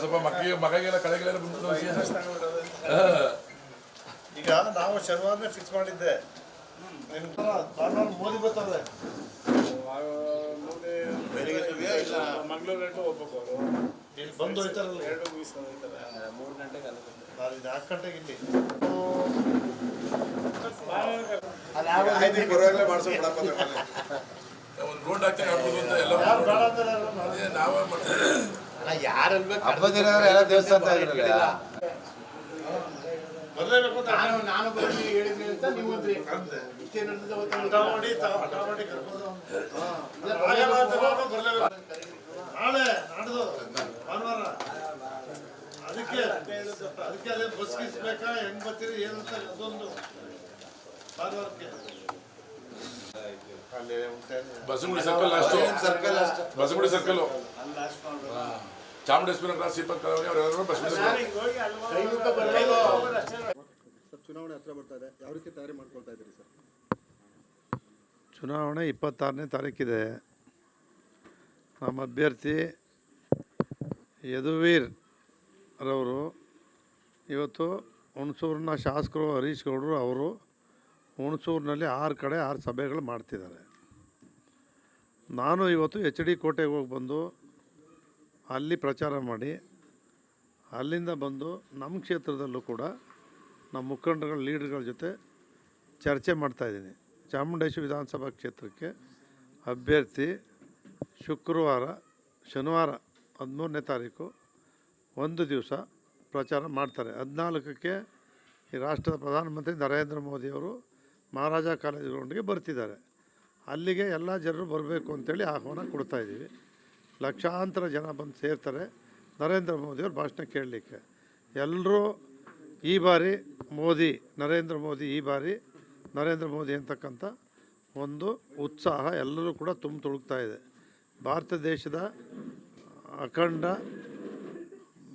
ಸ್ವಲ್ಪ ಮಕ್ಕಳಿಗೆ ಮಗಗೆಲ್ಲ ಕಳೆಗಳೆಲ್ಲ ಬಂದ ಈಗ ನಾವು ಶನಿವಾರನೇ ಫಿಕ್ಸ್ ಮಾಡಿದ್ದೆ. ಭಾನುವಾರ ಮೋದಿ ಬರ್ತದೆ ಮಂಗಳೂರು ಹೋಗ್ಬೇಕು ಅವರು. ಇಲ್ಲಿ ಬಂದು ಹೋಯ್ತಾರಲ್ಲ. ಎರಡು ಹೋಗ್ತಾರೆ ಮೂರು ಗಂಟೆಗೆ ಅಲ್ಲಿ ನಾಲ್ಕು ಗಂಟೆಗೆ ಇಲ್ಲಿ. ಒಂದು ರೋಡ್ ನಾವೇ ಮಾಡ್ತೀವಿ. ಎಲ್ಲ ದೇವಸ್ಥಾನ ಬರ್ಲೇಬೇಕು ಅಂತ ನಾನು ನಾನು ಬರ್ತೀನಿ ಹೇಳಿದ್ರಿ ಅಂತ ನೀವು ಅಂದ್ರಿ ಇಷ್ಟೇ ಮಾಡಿ ತ- ಹಠ ಮಾಡಿ ಕರ್ಕೊಂಡು ಅಂತ ಬರ್ಲೇಬೇಕು. ನಾಳೆ ನಾಡ್ದು ಭಾನುವಾರ. ಅದಕ್ಕೆ ಅದಕ್ಕೆ ಅದೇ ಬಸ್ ಗಿಸ್ ಬೇಕಾ ಹೆಂಗ್ ಬರ್ತೀರಿ ಏನಂತ ಅದೊಂದು ಭಾನುವಾರಕ್ಕೆ. ಅಲ್ಲಿ ಉಂಟೇನು? Circle last circle Basagudi circle. Chamundeshwari cross ಕಳವಳಿ ಅವರೆಲ್ಲರೂ ಚುನಾವಣೆ ಹತ್ರ ಬರ್ತಾ ಇದೆ. ಯಾವ ರೀತಿ ತಯಾರಿ ಮಾಡ್ಕೊಳ್ತಾ ಇದ್ದೀರಿ ಸರ್? ಚುನಾವಣೆ ಇಪ್ಪತ್ತಾರನೇ ತಾರೀಕಿದೆ. ನಮ್ಮ ಅಭ್ಯರ್ಥಿ ಯದುವೀರ್ ರವರು ಇವತ್ತು ಹುಣಸೂರಿನ ಶಾಸಕರು ಹರೀಶ್ ಗೌಡರು ಅವರು ಹುಣಸೂರಿನಲ್ಲಿ ಆರು ಕಡೆ ಆರು ಸಭೆಗಳು ಮಾಡ್ತಿದ್ದಾರೆ. ನಾನು ಇವತ್ತು ಎಚ್ ಡಿ ಕೋಟೆಗೆ ಹೋಗಿ ಬಂದು ಅಲ್ಲಿ ಪ್ರಚಾರ ಮಾಡಿ, ಅಲ್ಲಿಂದ ಬಂದು ನಮ್ಮ ಕ್ಷೇತ್ರದಲ್ಲೂ ಕೂಡ ನಮ್ಮ ಮುಖಂಡರುಗಳ, ಲೀಡರ್ಗಳ ಜೊತೆ ಚರ್ಚೆ ಮಾಡ್ತಾಯಿದ್ದೀನಿ ಚಾಮುಂಡೇಶ್ವರಿ ವಿಧಾನಸಭಾ ಕ್ಷೇತ್ರಕ್ಕೆ ಅಭ್ಯರ್ಥಿ ಶುಕ್ರವಾರ, ಶನಿವಾರ ಹದಿಮೂರನೇ ತಾರೀಕು ಒಂದು ದಿವಸ ಪ್ರಚಾರ ಮಾಡ್ತಾರೆ. ಹದಿನಾಲ್ಕಕ್ಕೆ ಈ ರಾಷ್ಟ್ರದ ಪ್ರಧಾನಮಂತ್ರಿ ನರೇಂದ್ರ ಮೋದಿಯವರು ಮಹಾರಾಜ ಕಾಲೇಜ್ ಗ್ರೌಂಡ್ಗೆ ಬರ್ತಿದ್ದಾರೆ. ಅಲ್ಲಿಗೆ ಎಲ್ಲ ಜನರು ಬರಬೇಕು ಅಂತೇಳಿ ಆಹ್ವಾನ ಕೊಡ್ತಾ ಇದ್ದೀವಿ. ಲಕ್ಷಾಂತರ ಜನ ಬಂದು ಸೇರ್ತಾರೆ. ನರೇಂದ್ರ ಮೋದಿಯವ್ರ ಭಾಷಣ ಕೇಳಲಿಕ್ಕೆ. ಎಲ್ಲರೂ ಈ ಬಾರಿ ಮೋದಿ, ನರೇಂದ್ರ ಮೋದಿ ಈ ಬಾರಿ, ನರೇಂದ್ರ ಮೋದಿ ಅಂತಕ್ಕಂಥ ಒಂದು ಉತ್ಸಾಹ ಎಲ್ಲರೂ ಕೂಡ ತುಂಬ ತುಳುಕ್ತಾ ಇದೆ. ಭಾರತ ದೇಶದ ಅಖಂಡ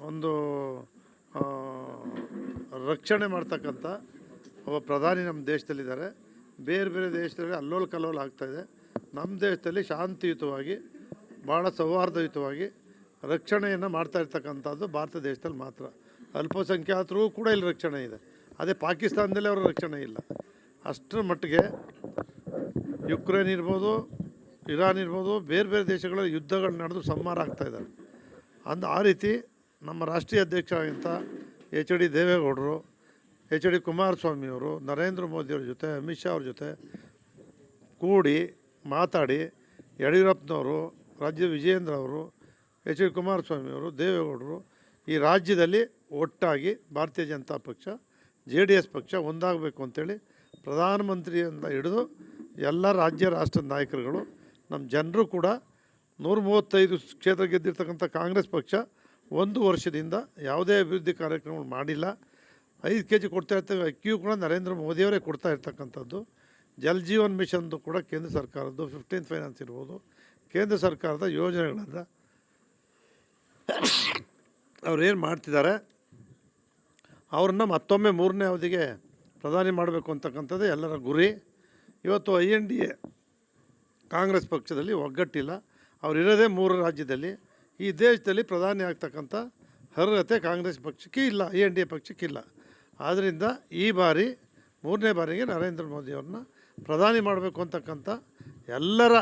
ಒಂದು ರಕ್ಷಣೆ ಮಾಡ್ತಕ್ಕಂಥ ಒಬ್ಬ ಪ್ರಧಾನಿ ನಮ್ಮ ದೇಶದಲ್ಲಿದ್ದಾರೆ. ಬೇರೆ ಬೇರೆ ದೇಶದಲ್ಲಿ ಅಲ್ಲೋಲ ಕಲ್ಲೋಲ ಆಗ್ತಾಯಿದೆ ನಮ್ಮ ದೇಶದಲ್ಲಿ ಶಾಂತಿಯುತವಾಗಿ ಭಾಳ ಸೌಹಾರ್ದಯುತವಾಗಿ ರಕ್ಷಣೆಯನ್ನು ಮಾಡ್ತಾ ಇರ್ತಕ್ಕಂಥದ್ದು ಭಾರತ ದೇಶದಲ್ಲಿ ಮಾತ್ರ. ಅಲ್ಪಸಂಖ್ಯಾತರು ಕೂಡ ಇಲ್ಲಿ ರಕ್ಷಣೆ ಇದೆ. ಅದೇ ಪಾಕಿಸ್ತಾನದಲ್ಲಿ ಅವರ ರಕ್ಷಣೆ ಇಲ್ಲ. ಅಷ್ಟರ ಮಟ್ಟಿಗೆ ಯುಕ್ರೇನ್ ಇರ್ಬೋದು, ಇರಾನ್ ಇರ್ಬೋದು, ಬೇರೆ ಬೇರೆ ದೇಶಗಳಲ್ಲಿ ಯುದ್ಧಗಳು ನಡೆದು ಸಂಹಾರ ಆಗ್ತಾ ಇದ್ದಾರೆ. ಅಂದ ಆ ರೀತಿ ನಮ್ಮ ರಾಷ್ಟ್ರೀಯ ಅಧ್ಯಕ್ಷ ಅಧ್ಯಕ್ಷರಾಗಿಂತ ಎಚ್ ಡಿ ದೇವೇಗೌಡರು ಎಚ್ ಡಿ ಕುಮಾರಸ್ವಾಮಿಯವರು, ನರೇಂದ್ರ ಮೋದಿಯವ್ರ ಜೊತೆ, ಅಮಿತ್ ಶಾ ಅವ್ರ ಜೊತೆ ಕೂಡಿ ಮಾತಾಡಿ ಯಡಿಯೂರಪ್ಪನವರು, ರಾಜ್ಯ ವಿಜಯೇಂದ್ರ ಅವರು ಎಚ್ ಡಿ ಕುಮಾರಸ್ವಾಮಿಯವರು, ದೇವೇಗೌಡರು ಈ ರಾಜ್ಯದಲ್ಲಿ ಒಟ್ಟಾಗಿ ಭಾರತೀಯ ಜನತಾ ಪಕ್ಷ, ಜೆ ಡಿ ಎಸ್ ಪಕ್ಷ ಒಂದಾಗಬೇಕು ಅಂತೇಳಿ ಪ್ರಧಾನಮಂತ್ರಿಯಿಂದ ಹಿಡಿದು ಎಲ್ಲ ರಾಜ್ಯ ರಾಷ್ಟ್ರದ ನಾಯಕರುಗಳು, ನಮ್ಮ ಜನರು ಕೂಡ ನೂರ ಮೂವತ್ತೈದು ಕ್ಷೇತ್ರ ಗೆದ್ದಿರ್ತಕ್ಕಂಥ ಕಾಂಗ್ರೆಸ್ ಪಕ್ಷ ಒಂದು ವರ್ಷದಿಂದ ಯಾವುದೇ ಅಭಿವೃದ್ಧಿ ಕಾರ್ಯಕ್ರಮಗಳು ಮಾಡಿಲ್ಲ. ಐದು ಕೆ ಜಿ ಕೊಡ್ತಾ ಇರ್ತಕ್ಕ ಅಕ್ಕಿಯೂ ಕೂಡ ನರೇಂದ್ರ ಮೋದಿಯವರೇ ಕೊಡ್ತಾ ಇರ್ತಕ್ಕಂಥದ್ದು. ಜಲ್ ಜೀವನ್ ಮಿಷನ್ದು ಕೂಡ ಕೇಂದ್ರ ಸರ್ಕಾರದ್ದು, ಫಿಫ್ಟೀನ್ ಫೈನಾನ್ಸ್ ಇರ್ಬೋದು. ಕೇಂದ್ರ ಸರ್ಕಾರದ ಯೋಜನೆಗಳನ್ನು ಏನು ಮಾಡ್ತಿದ್ದಾರೆ? ಅವ್ರನ್ನ ಮತ್ತೊಮ್ಮೆ ಮೂರನೇ ಅವಧಿಗೆ ಪ್ರಧಾನಿ ಮಾಡಬೇಕು ಅಂತಕ್ಕಂಥದ್ದು ಎಲ್ಲರ ಗುರಿ. ಇವತ್ತು I N D A Congress ಪಕ್ಷದಲ್ಲಿ ಒಗ್ಗಟ್ಟಿಲ್ಲ. ಅವರಿರೋದೇ ಮೂರು ರಾಜ್ಯದಲ್ಲಿ. ಈ ದೇಶದಲ್ಲಿ ಪ್ರಧಾನಿ ಆಗ್ತಕ್ಕಂಥ ಅರ್ಹತೆ ಕಾಂಗ್ರೆಸ್ ಪಕ್ಷಕ್ಕೆ ಇಲ್ಲ, ಐ ಎನ್ ಡಿ ಎ ಪಕ್ಷಕ್ಕಿಲ್ಲ ಆದ್ದರಿಂದ ಈ ಬಾರಿ ಮೂರನೇ ಬಾರಿಗೆ ನರೇಂದ್ರ ಮೋದಿಯವ್ರನ್ನ ಪ್ರಧಾನಿ ಮಾಡಬೇಕು ಅಂತಕ್ಕಂಥ ಎಲ್ಲರ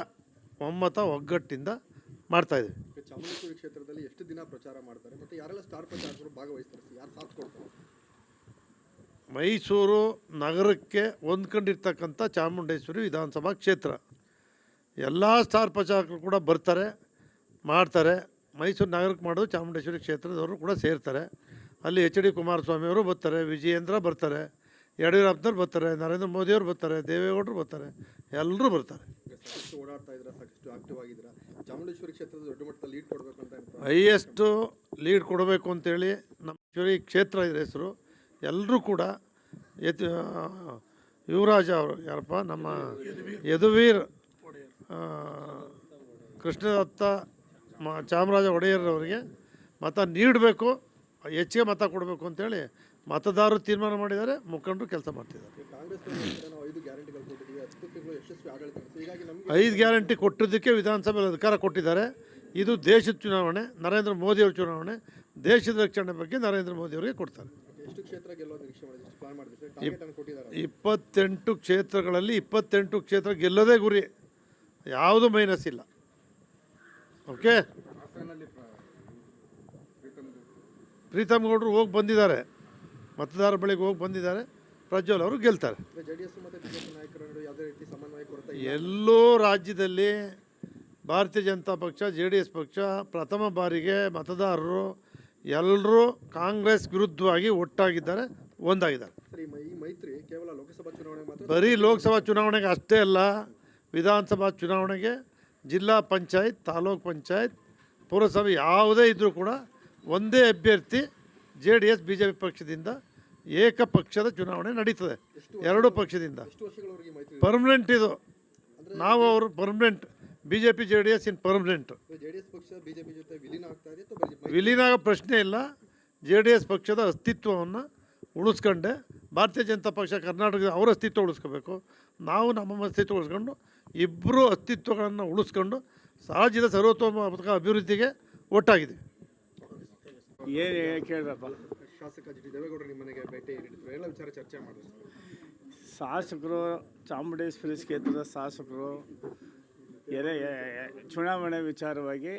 ಒಮ್ಮತ ಒಗ್ಗಟ್ಟಿಂದ ಮಾಡ್ತಾ ಇದೆ ಚಾಮುಂಡೇಶ್ವರಿ ಕ್ಷೇತ್ರದಲ್ಲಿ ಎಷ್ಟು ದಿನ ಪ್ರಚಾರ ಮಾಡ್ತಾರೆ? ಮತ್ತು ಯಾರೆಲ್ಲ ಸ್ಟಾರ್ ಪ್ರಚಾರಕರು ಭಾಗವಹಿಸ್ತಾರೆ? ಯಾರು ಸಾಥ್ ಕೊಡ್ತಾರೆ? ಮೈಸೂರು ನಗರಕ್ಕೆ ಹೊಂದ್ಕೊಂಡಿರ್ತಕ್ಕಂಥ ಚಾಮುಂಡೇಶ್ವರಿ ವಿಧಾನಸಭಾ ಕ್ಷೇತ್ರ. ಎಲ್ಲ ಸ್ಟಾರ್ ಪ್ರಚಾರಕರು ಕೂಡ ಬರ್ತಾರೆ ಮಾಡ್ತಾರೆ. ಮೈಸೂರು ನಗರಕ್ಕೆ ಮಾಡೋದು ಚಾಮುಂಡೇಶ್ವರಿ ಕ್ಷೇತ್ರದವರು ಕೂಡ ಸೇರ್ತಾರೆ. ಅಲ್ಲಿ ಎಚ್ ಡಿ ಕುಮಾರಸ್ವಾಮಿಯವರು ಬರ್ತಾರೆ ವಿಜಯೇಂದ್ರ ಬರ್ತಾರೆ ಯಡಿಯೂರಪ್ಪನವ್ರು ಬರ್ತಾರೆ ನರೇಂದ್ರ ಮೋದಿಯವರು ಬರ್ತಾರೆ ದೇವೇಗೌಡರು ಬರ್ತಾರೆ ಎಲ್ಲರೂ ಬರ್ತಾರೆ. ಓಡಾಡ್ತಾ ಇದ್ದೀರಾ? ಸಾಕಷ್ಟು ಆಕ್ಟಿವ್ ಆಗಿದ್ದೀರಾ? ಚಾಮುಂಡೇಶ್ವರಿ ಕ್ಷೇತ್ರದ ದೊಡ್ಡ ಮಟ್ಟದ ಲೀಡ್ ಕೊಡಬೇಕು ಅಂತ? ಹೈಯೆಸ್ಟು ಲೀಡ್ ಕೊಡಬೇಕು ಅಂತೇಳಿ ನಮ್ಮ ಶಿವರಿ ಕ್ಷೇತ್ರ ಇದೆ ಹೆಸರು. ಎಲ್ಲರೂ ಕೂಡ ಯತ್ ಯುವರಾಜ ಅವರು ಯಾರಪ್ಪ ನಮ್ಮ ಯದುವೀರ್ ಕೃಷ್ಣದತ್ತ ಮ ಚಾಮರಾಜ ಒಡೆಯರ್ರವರಿಗೆ ಮತ ನೀಡಬೇಕು. ಹೆಚ್ಚಿಗೆ ಮತ ಕೊಡಬೇಕು ಅಂತೇಳಿ ಮತದಾರರು ತೀರ್ಮಾನ ಮಾಡಿದ್ದಾರೆ ಮುಖಂಡರು ಕೆಲಸ ಮಾಡ್ತಿದ್ದಾರೆ. ಐದು ಗ್ಯಾರಂಟಿ ಕೊಟ್ಟಿದ್ದಕ್ಕೆ ವಿಧಾನಸಭೆಯಲ್ಲಿ ಅಧಿಕಾರ ಕೊಟ್ಟಿದ್ದಾರೆ. ಇದು ದೇಶದ ಚುನಾವಣೆ ನರೇಂದ್ರ ಮೋದಿಯವ್ರ ಚುನಾವಣೆ ದೇಶದ ರಕ್ಷಣೆ ಬಗ್ಗೆ ನರೇಂದ್ರ ಮೋದಿಯವರಿಗೆ ಕೊಡ್ತಾರೆ. ಟಾರ್ಗೆಟ್ ಅನ್ನು ಕೊಟ್ಟಿದ್ದಾರೆ. ಇಪ್ಪತ್ತೆಂಟು ಕ್ಷೇತ್ರಗಳಲ್ಲಿ ಇಪ್ಪತ್ತೆಂಟು ಕ್ಷೇತ್ರ ಗೆಲ್ಲೋದೇ ಗುರಿ. ಯಾವುದು ಮೈನಸ್ ಇಲ್ಲ. ಓಕೆ ಪ್ರೀತಮ್ ಗೌಡರು ಹೋಗಿ ಬಂದಿದ್ದಾರೆ ಮತದಾರ ಬಳಿಗೆ ಹೋಗಿ ಬಂದಿದ್ದಾರೆ ಪ್ರಜ್ವಲ್ ಅವರು ಗೆಲ್ತಾರೆ. ಎಲ್ಲೋ ರಾಜ್ಯದಲ್ಲಿ ಭಾರತೀಯ ಜನತಾ ಪಕ್ಷ ಜೆ ಡಿ ಎಸ್ ಪಕ್ಷ ಪ್ರಥಮ ಬಾರಿಗೆ ಮತದಾರರು ಎಲ್ಲರೂ ಕಾಂಗ್ರೆಸ್ ವಿರುದ್ಧವಾಗಿ ಒಟ್ಟಾಗಿದ್ದಾರೆ ಒಂದಾಗಿದ್ದಾರೆ. ಈ ಮೈತ್ರಿ ಕೇವಲ ಲೋಕಸಭಾ ಚುನಾವಣೆ ಮಾತ್ರ ಬರೀ ಲೋಕಸಭಾ ಚುನಾವಣೆಗೆ ಅಷ್ಟೇ ಅಲ್ಲ ವಿಧಾನಸಭಾ ಚುನಾವಣೆಗೆ ಜಿಲ್ಲಾ ಪಂಚಾಯತ್ ತಾಲೂಕ್ ಪಂಚಾಯತ್ ಪುರಸಭೆ ಯಾವುದೇ ಇದ್ದರೂ ಕೂಡ ಒಂದೇ ಅಭ್ಯರ್ಥಿ J D S B J P ಪಕ್ಷದಿಂದ ಏಕಪಕ್ಷದ ಚುನಾವಣೆ ನಡೀತದೆ. ಎರಡೂ ಪಕ್ಷದಿಂದ. ಪರ್ಮನೆಂಟ್ ಇದು? ನಾವು ಅವರು permanent B J P J D S in permanent ವಿಲೀನ ಆಗೋ ಪ್ರಶ್ನೆ ಇಲ್ಲ. ಜೆ ಡಿ ಎಸ್ ಪಕ್ಷದ ಅಸ್ತಿತ್ವವನ್ನು ಉಳಿಸ್ಕೊಂಡೆ. ಭಾರತೀಯ ಜನತಾ ಪಕ್ಷ ಕರ್ನಾಟಕದ ಅವರ ಅಸ್ತಿತ್ವ ಉಳಿಸ್ಕೋಬೇಕು. ನಾವು ನಮ್ಮ ಅಸ್ತಿತ್ವ ಉಳಿಸ್ಕೊಂಡು ಇಬ್ಬರು ಅಸ್ತಿತ್ವಗಳನ್ನು ಉಳಿಸ್ಕೊಂಡು ರಾಜ್ಯದ ಸರ್ವೋತ್ತಮ ಅಭಿವೃದ್ಧಿಗೆ ಒಟ್ಟಾಗಿದೆ. ಏನು ಕೇಳ್ರಪ್ಪ ಶಾಸಕ ಜಿ ಟಿ ದೇವೇಗೌಡರು ನಿಮ್ಮ ಮನೆಗೆ ಭೇಟಿ ನೀಡಿದ್ರು. ಎಲ್ಲ ವಿಚಾರ ಚರ್ಚೆ ಮಾಡಿದ್ರು ಶಾಸಕರು ಚಾಮುಂಡೇಶ್ವರಿ ಕ್ಷೇತ್ರದ ಶಾಸಕರು ಎರೆ ಚುನಾವಣೆ ವಿಚಾರವಾಗಿ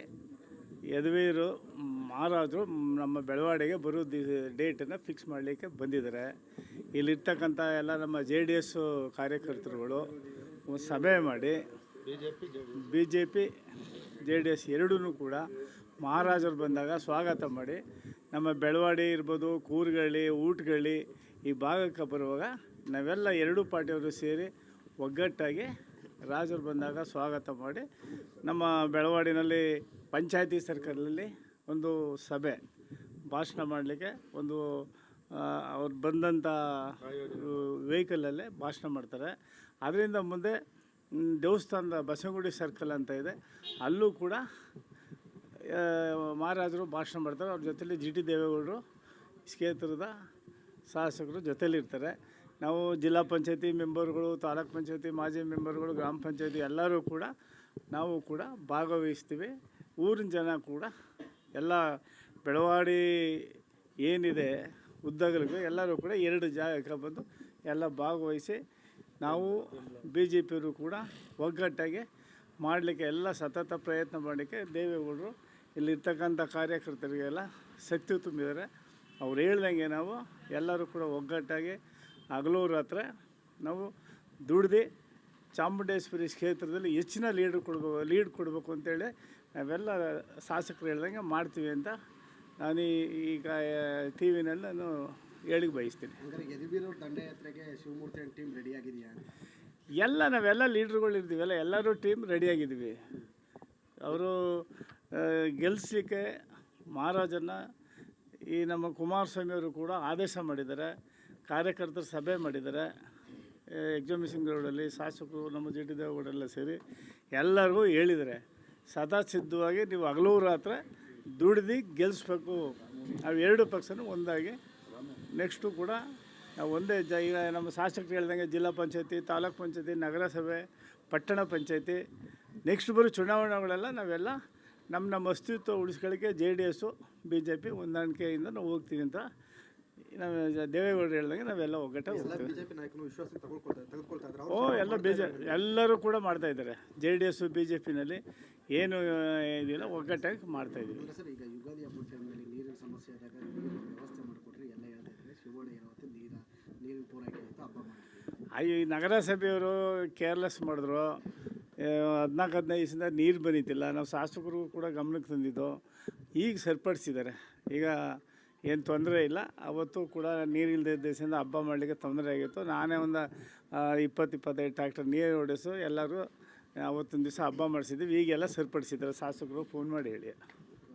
ಯದುವೀರು ಮಹಾರಾಜರು ನಮ್ಮ ಬೆಳವಾಡಿಗೆ ಬರೋ ದಿ ಡೇಟನ್ನು ಫಿಕ್ಸ್ ಮಾಡಲಿಕ್ಕೆ ಬಂದಿದ್ದಾರೆ. ಇಲ್ಲಿರ್ತಕ್ಕಂಥ ಎಲ್ಲ ನಮ್ಮ ಜೆ ಡಿ ಎಸ್ಸು ಕಾರ್ಯಕರ್ತರುಗಳು ಸಭೆ ಮಾಡಿ B J P J D S ಎರಡೂ ಕೂಡ ಮಹಾರಾಜರು ಬಂದಾಗ ಸ್ವಾಗತ ಮಾಡಿ. ನಮ್ಮ ಬೆಳವಾಡಿ ಇರ್ಬೋದು ಕೂರ್ಗಳಿ ಊಟಗಳ್ಳಿ ಈ ಭಾಗಕ್ಕೆ ಬರುವಾಗ ನಾವೆಲ್ಲ ಎರಡೂ ಪಾರ್ಟಿಯವರು ಸೇರಿ ಒಗ್ಗಟ್ಟಾಗಿ ರಾಜರು ಬಂದಾಗ ಸ್ವಾಗತ ಮಾಡಿ. ನಮ್ಮ ಬೆಳವಾಡಿನಲ್ಲಿ, ಪಂಚಾಯತಿ ಸರ್ಕಲಲ್ಲಿ ಒಂದು ಸಭೆ, ಭಾಷಣ ಮಾಡಲಿಕ್ಕೆ ಒಂದು ಅವ್ರು ಬಂದಂಥ ವೆಹಿಕಲಲ್ಲೇ ಭಾಷಣ ಮಾಡ್ತಾರೆ. ಅದರಿಂದ ಮುಂದೆ ದೇವಸ್ಥಾನದ ಬಸವಗುಡಿ ಸರ್ಕಲ್ ಅಂತ ಇದೆ. ಅಲ್ಲೂ ಕೂಡ ಮಹಾರಾಜರು ಭಾಷಣ ಮಾಡ್ತಾರೆ. ಅವ್ರ ಜೊತೆಲಿ ಜಿ ಟಿ ದೇವೇಗೌಡರು ಕ್ಷೇತ್ರದ ಶಾಸಕರು ಜೊತೇಲಿರ್ತಾರೆ ನಾವು ಜಿಲ್ಲಾ ಪಂಚಾಯತಿ ಮೆಂಬರ್ಗಳು, ತಾಲೂಕ್ ಪಂಚಾಯತಿ, ಮಾಜಿ ಮೆಂಬರ್ಗಳು, ಗ್ರಾಮ ಪಂಚಾಯತಿ ಎಲ್ಲರೂ ಕೂಡ, ನಾವು ಕೂಡ ಭಾಗವಹಿಸ್ತೀವಿ. ಊರಿನ ಜನ ಕೂಡ ಎಲ್ಲ ಬೆಳವಾಡಿ ಏನಿದೆ ಉದ್ದಗಲಿಗೆ ಎಲ್ಲರೂ ಕೂಡ ಎರಡು ಜಾಗಕ್ಕೆ ಬಂದು ಎಲ್ಲ ಭಾಗವಹಿಸಿ ನಾವು ಬಿ ಜೆ ಪಿಯವರು ಕೂಡ ಒಗ್ಗಟ್ಟಾಗಿ ಮಾಡಲಿಕ್ಕೆ ಎಲ್ಲ ಸತತ ಪ್ರಯತ್ನ ಮಾಡಲಿಕ್ಕೆ ದೇವೇಗೌಡರು ಇಲ್ಲಿರ್ತಕ್ಕಂಥ ಕಾರ್ಯಕರ್ತರಿಗೆಲ್ಲ ಶಕ್ತಿ ತುಂಬಿದ್ದಾರೆ. ಅವ್ರು ಹೇಳ್ದಂಗೆ ನಾವು ಎಲ್ಲರೂ ಕೂಡ ಒಗ್ಗಟ್ಟಾಗಿ ಹಗಲು ಹತ್ರ ನಾವು ದುಡ್ದು ಚಾಮುಂಡೇಶ್ವರಿ ಕ್ಷೇತ್ರದಲ್ಲಿ ಹೆಚ್ಚಿನ ಲೀಡ್ ಕೊಡ್ಬೇಕು ಲೀಡ್ ಕೊಡಬೇಕು ಅಂತೇಳಿ ನಾವೆಲ್ಲ ಶಾಸಕರು ಹೇಳ್ದಂಗೆ ಮಾಡ್ತೀವಿ ಅಂತ ನಾನು ಈಗ ಟಿ ವಿನಲ್ಲಿ ನಾನು ಹೇಳಿಗೆ ಬಯಸ್ತೀನಿ. ದಂಡಯಾತ್ರೆಗೆ ಶಿವಮೂರ್ತಿ ಟೀಮ್ ರೆಡಿ ಆಗಿದೆಯಾ ಎಲ್ಲ ನಾವೆಲ್ಲ ಲೀಡ್ರುಗಳು ಇದ್ದೀವಲ್ಲ ಎಲ್ಲರೂ ಟೀಮ್ ರೆಡಿಯಾಗಿದ್ದೀವಿ. ಅವರು ಗೆಲ್ಲಿಸ್ಲಿಕ್ಕೆ ಮಹಾರಾಜನ್ನ ಈ ನಮ್ಮ ಕುಮಾರಸ್ವಾಮಿ ಅವರು ಕೂಡ ಆದೇಶ ಮಾಡಿದ್ದಾರೆ, ಕಾರ್ಯಕರ್ತರ ಸಭೆ ಮಾಡಿದ್ದಾರೆ. ಎಕ್ಸಾಮಿಷನ್ ಗ್ರೌಂಡಲ್ಲಿ ಶಾಸಕರು, ನಮ್ಮ ಜಿ ಟಿ ದೇವೇಗೌಡರೆಲ್ಲ ಸೇರಿ ಎಲ್ಲರಿಗೂ ಹೇಳಿದ್ದಾರೆ, ಸದಾ ಸಿದ್ಧವಾಗಿ ನೀವು ಹಗಲೂರು ಹತ್ರ ದುಡ್ದು ಗೆಲ್ಲಿಸ್ಬೇಕು ಎರಡು ಪಕ್ಷನೂ ಒಂದಾಗಿ, ನೆಕ್ಸ್ಟು ಕೂಡ ನಾವು ಒಂದೇ ಜ, ಈಗ ನಮ್ಮ ಶಾಸಕರು ಹೇಳ್ದಂಗೆ ಜಿಲ್ಲಾ ಪಂಚಾಯತಿ, ತಾಲೂಕು ಪಂಚಾಯತಿ, ನಗರಸಭೆ, ಪಟ್ಟಣ ಪಂಚಾಯತಿ, ನೆಕ್ಸ್ಟ್ ಬರೋ ಚುನಾವಣೆಗಳೆಲ್ಲ ನಾವೆಲ್ಲ ನಮ್ಮ ನಮ್ಮ ಅಸ್ತಿತ್ವ ಉಳಿಸ್ಕೊಳ್ಳಿಕ್ಕೆ J D S B J P ಹೊಂದಾಣಿಕೆಯಿಂದ ನಾವು ಹೋಗ್ತೀವಿ ಅಂತ ನಾವು ದೇವೇಗೌಡರು ಹೇಳ್ದಂಗೆ ನಾವೆಲ್ಲ ಒಗ್ಗಟ್ಟಾಗಿ ಓ ಎಲ್ಲ ಬಿ ಜೆ ಎಲ್ಲರೂ ಕೂಡ ಮಾಡ್ತಾ ಇದ್ದಾರೆ. J D S B J ಪಿನಲ್ಲಿ ಏನು ಇದಿಲ್ಲ ಒಗ್ಗಟ್ಟಾಗಿ ಮಾಡ್ತಾ ಇದ್ದೀವಿ. ಅಯ್ಯೋ ಈ ನಗರಸಭೆಯವರು ಕೇರ್ಲೆಸ್ ಮಾಡಿದ್ರು. ಹದಿನಾಲ್ಕು ಹದಿನೈದು ದಿವಸದಿಂದ ನೀರು ಬರೀತಿಲ್ಲ ನಾವು ಶಾಸಕರು ಕೂಡ ಗಮನಕ್ಕೆ ತಂದಿದ್ದು. ಈಗ ಸರಿಪಡಿಸಿದ್ದಾರೆ. ಈಗ ಏನು ತೊಂದರೆ ಇಲ್ಲ. ಅವತ್ತು ಕೂಡ ನೀರಿಲ್ಲದೆ ದಿವಸದಿಂದ ಹಬ್ಬ ಮಾಡಲಿಕ್ಕೆ ತೊಂದರೆ ಆಗಿತ್ತು. ನಾನೇ ಒಂದು ಇಪ್ಪತ್ತು, ಇಪ್ಪತ್ತೈದು ಟ್ರ್ಯಾಕ್ಟರ್ ನೀರು ಹೊಡೆಸು ಎಲ್ಲರೂ ಅವತ್ತೊಂದು ದಿವಸ ಹಬ್ಬ ಮಾಡಿಸಿದ್ವಿ ಈಗೆಲ್ಲ ಸರಿಪಡಿಸಿದ್ದಾರೆ. ಶಾಸಕರು ಫೋನ್ ಮಾಡಿ ಹೇಳಿ.